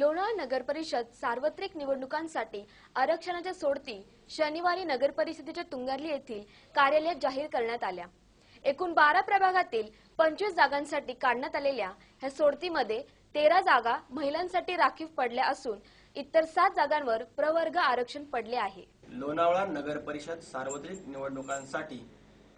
लोणावळा नगर परिषद सार्वत्रिक निवडणुकांसाठी आरक्षणाच्या सोडती शनिवारी नगर परिषदेच्या तुंगारली येथील कार्यालयात जाहीर करण्यात आल्या. एकूण बारा प्रभागातील पंचवीस जागांसाठी काढण्यात आलेल्या ह्या सोडतीमध्ये तेरा जागा महिलांसाठी राखीव पडल्या असून इतर सात जागांवर प्रवर्ग आरक्षण पडले आहे. लोणावळा नगर परिषद सार्वत्रिक निवडणुकांसाठी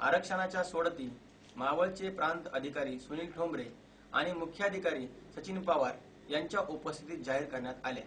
आरक्षणाच्या सोडती मावळचे प्रांत अधिकारी सुनील ठोंबरे आणि मुख्याधिकारी सचिन पवार यांच्या उपस्थितीत जाहीर करण्यात आल्या.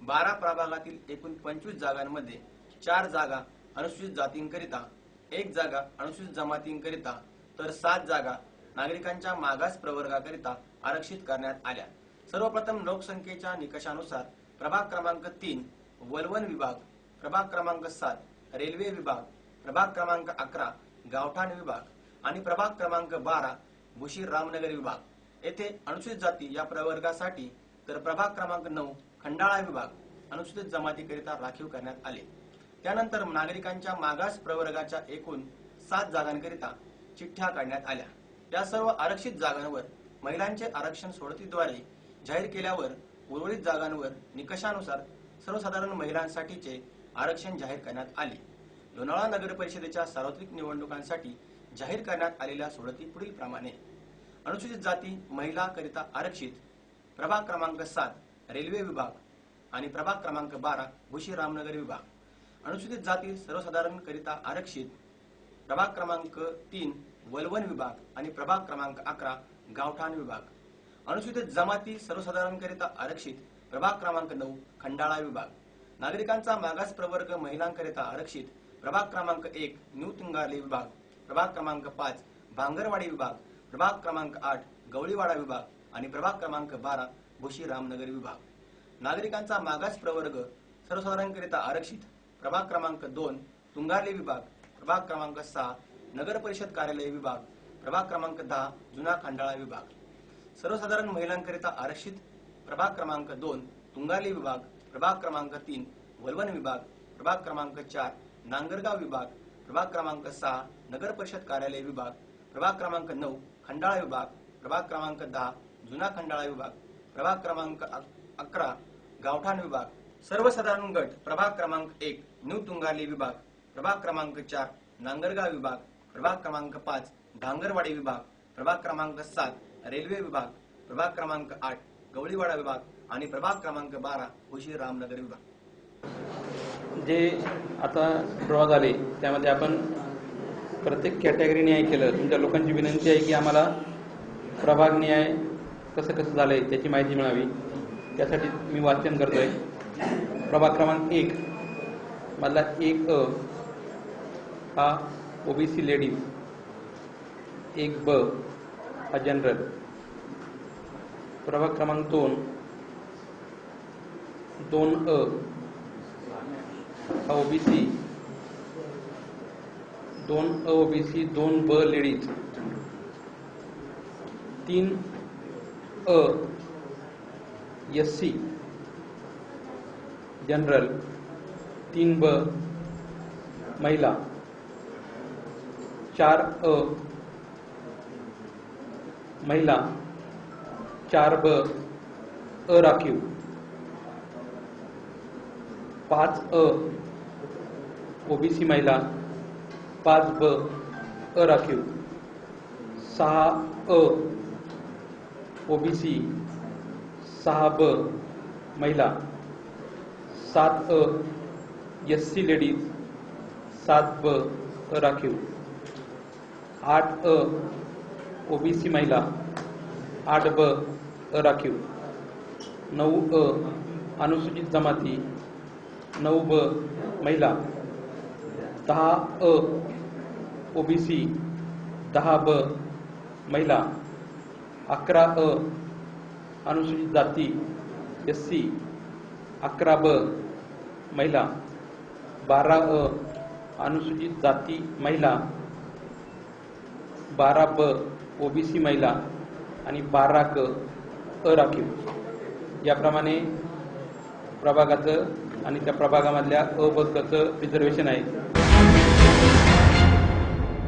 बारा प्रभागातील एकूण पंचवीस जागांमध्ये चार जागा अनुसूचित जातींकरिता एक जागा अनुसूचित जमातींकरिता तर सात जागा नागरिकांच्या मागास प्रवर्गाकरिता आरक्षित करण्यात आल्या. सर्वप्रथम लोकसंख्येच्या निकषानुसार प्रभाग क्रमांक तीन वलवण विभाग प्रभाग क्रमांक सात रेल्वे विभाग प्रभाग क्रमांक अकरा गावठाण विभाग आणि प्रभाग क्रमांक बारा भुशीर रामनगर विभाग. येथे अनुसूचित जाती या प्रवर्गासाठी तर प्रभाग क्रमांक नऊ खंडाळा विभाग अनुसूचित जमातीकरिता राखीव करण्यात आले. त्यानंतर नागरिकांच्या मागास प्रवर्गाच्या एकूण सात जागांकरिता चिठ्ठ्या काढण्यात आल्या. या सर्व आरक्षित जागांवर महिलांचे आरक्षण सोडतीद्वारे जाहीर केल्यावर उर्वरित जागांवर निकषानुसार सर्वसाधारण महिलांसाठीचे आरक्षण जाहीर करण्यात आले. लोणावळा नगर परिषदेच्या सार्वत्रिक निवडणुकांसाठी जाहीर करण्यात आलेल्या सोडती पुढील प्रमाणे अनुसूचित जाती महिला करिता आरक्षित प्रभाग क्रमांक सात रेल्वे विभाग आणि प्रभाग क्रमांक बारा भुशी रामनगर विभाग. अनुसूचित जाती सर्वसाधारण करिता आरक्षित प्रभाग क्रमांक तीन वलवन विभाग आणि प्रभाग क्रमांक अकरा गावठाण विभाग. अनुसूचित जमाती सर्वसाधारण करिता आरक्षित प्रभाग क्रमांक नऊ खंडाळा विभाग. नागरिकांचा मागास प्रवर्ग महिलांकरिता आरक्षित प्रभाग क्रमांक एक न्यू तुंगारली विभाग प्रभाग क्रमांक पाच भांगरवाडी विभाग प्रभाग क्रमांक आठ गवळीवाडा विभाग आणि प्रभाग क्रमांक बारा भुशी रामनगर विभाग. नागरिकांचा मागास प्रवर्ग सर्वसाधारणकरिता आरक्षित. प्रभाग क्रमांक दोन तुंगारली विभाग. प्रभाग क्रमांक सहा नगर परिषद कार्यालय विभाग. प्रभाग क्रमांक दहा जुना खंडाळा विभाग. सर्वसाधारण महिलांकरिता आरक्षित. प्रभाग क्रमांक दोन तुंगारली विभाग. प्रभाग क्रमांक तीन वलवण विभाग. प्रभाग क्रमांक चार नांगरगाव विभाग. प्रभाग क्रमांक सहा नगर परिषद कार्यालय विभाग. प्रभाग क्रमांक नऊ खंडाळा विभाग प्रभाग क्रमांक दहा जुना खंडाळा विभाग प्रभाग क्रमांक अकरा गावठाण विभाग सर्वसाधारण गट प्रभाग क्रमांक एक न्यू तुंगारली विभाग प्रभाग क्रमांक चार नांगरगाव विभाग प्रभाग क्रमांक पाच धांगरवाडी विभाग प्रभाग क्रमांक सात रेल्वे विभाग प्रभाग क्रमांक आठ गवळीवाडा विभाग आणि प्रभाग क्रमांक बारा उशीर रामनगर विभाग. जे आता प्रभाग झाले त्यामध्ये आपण प्रत्येक कॅटेगरी न्याय केलं. तुमच्या लोकांची विनंती आहे की आम्हाला प्रभाग न्याय कसं कसं झालंय त्याची माहिती मिळावी. त्यासाठी मी वाचन करतोय. प्रभाग क्रमांक एक. मधला एक अ हा ओबीसी लेडीज. एक ब हा जनरल. प्रभाग क्रमांक दोन. दोन अ हा ओबीसी. दोन अ ओबीसी दोन ब लेडीज. तीन अ एस सी. जनरल. तीन ब महिला. चार अ महिला. चार ब अ राखीव. पाच अ ओबीसी महिला. पाच ब अराखीव सहा अ ओबीसी. सहा ब महिला. सात अ एस सी लेडीज. सात ब अराखीव आठ अ ओबीसी महिला. आठ ब अराखीव नऊ अ अनुसूचित जमाती. नऊ ब महिला. दहा अ ओबीसी दहा ब महिला अकरा अ अनुसूचित जाती एस सी अकरा ब महिला बारा अ अनुसूचित जाती महिला बारा ब ओबीसी महिला आणि बारा क अराखीव याप्रमाणे प्रभागाचं आणि त्या प्रभागामधल्या अ ब कचं रिझर्वेशन आहे.